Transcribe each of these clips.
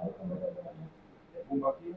Thank you.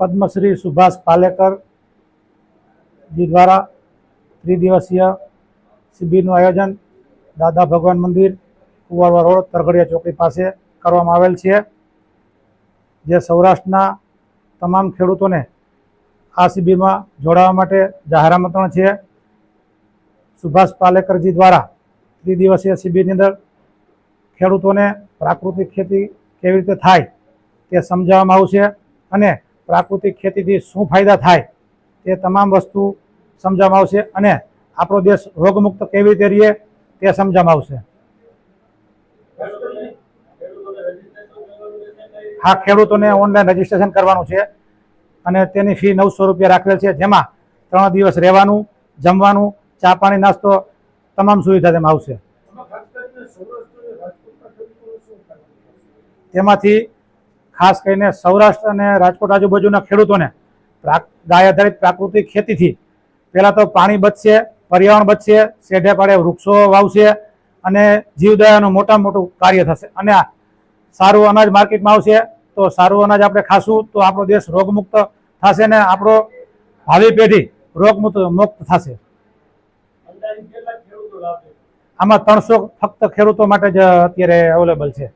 Padmashri Subhash Palekar જી દ્વારા ત્રિદિવસીય શિબિરનું આયોજન દાદા ભગવાન મંદિર, કુવારવા રોડ, તરઘડિયા ચોકડી પાસે કરવામાં આવેલ છે. જે સૌરાષ્ટ્રના તમામ ખેડૂતોને આ શિબિરમાં જોડાવા માટે જાહેર આમંત્રણ છે. સુભાષ પાલેકરજી દ્વારા ત્રિદિવસીય શિબિરની અંદર ખેડૂતોને પ્રાકૃતિક ખેતી કેવી રીતે થાય તે સમજાવવામાં આવશે અને પ્રાકૃતિક ખેતીથી શું ફાયદા થાય તે તમામ વસ્તુ સમજાવવામાં આવશે અને આપણો દેશ રોગમુક્ત કેવી રીતે રહીએ તે સમજાવવામાં આવશે. હા, ખેડૂતોને ઓનલાઈન રજીસ્ટ્રેશન કરવાનું છે અને તેની ફી નવસો રૂપિયા રાખેલ છે, જેમાં ત્રણ દિવસ રહેવાનું, જમવાનું, ચા પાણી, નાસ્તો તમામ સુવિધા તેમાં આવશે. તેમાંથી ખાસ કરીને સૌરાષ્ટ્ર અને રાજકોટ આજુબાજુના ખેડૂતોને ગાય આધારિત પ્રાકૃતિક ખેતીથી પહેલાં તો પાણી બચશે, પર્યાવરણ બચશે, શેઢે પાડે વૃક્ષો વાવશે અને જીવદયાનું મોટામાં મોટું કાર્ય થશે. અને સારું અનાજ માર્કેટમાં આવશે તો સારું અનાજ આપણે ખાશું તો આપણો દેશ રોગમુક્ત થશે ને આપણો ભાવિ પેઢી રોગમુક્ત મુક્ત થશે. આમાં ત્રણસો ફક્ત ખેડૂતો માટે જ અત્યારે અવેલેબલ છે.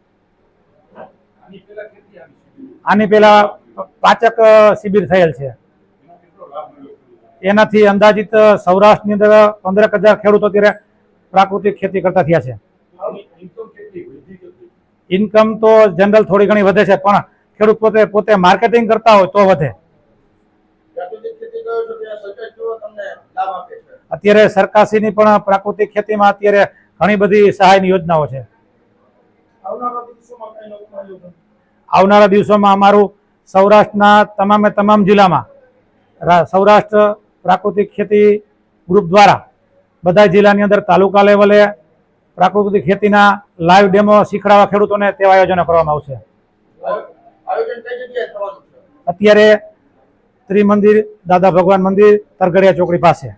આની પહેલા પાચક શિબિર થયેલ છે. એનાથી અંદાજિત સૌરાષ્ટ્રની અંદર પંદરક હજાર ખેડૂતો અત્યારે પ્રાકૃતિક ખેતી કરતા થયા છે. ઇન્કમ તો જનરલ થોડી ઘણી વધે છે, પણ ખેડૂત પોતે પોતે માર્કેટિંગ કરતા હોય તો વધે. અત્યારે સરકારશ્રીની પણ પ્રાકૃતિક ખેતીમાં અત્યારે ઘણી બધી સહાયની યોજનાઓ છે. આવનારા દિવસોમાં અમારું સૌરાષ્ટ્રના તમામે તમામ જિલ્લામાં સૌરાષ્ટ્ર પ્રાકૃતિક ખેતી ગ્રુપ દ્વારા બધા જિલ્લાની અંદર તાલુકા લેવલે પ્રાકૃતિક ખેતીના લાઈવ ડેમો શીખડાવવા ખેડૂતોને તેવા આયોજનો કરવામાં આવશે. અત્યારે ત્રિમંદિર દાદા ભગવાન મંદિર તરગડિયા ચોકડી પાસે.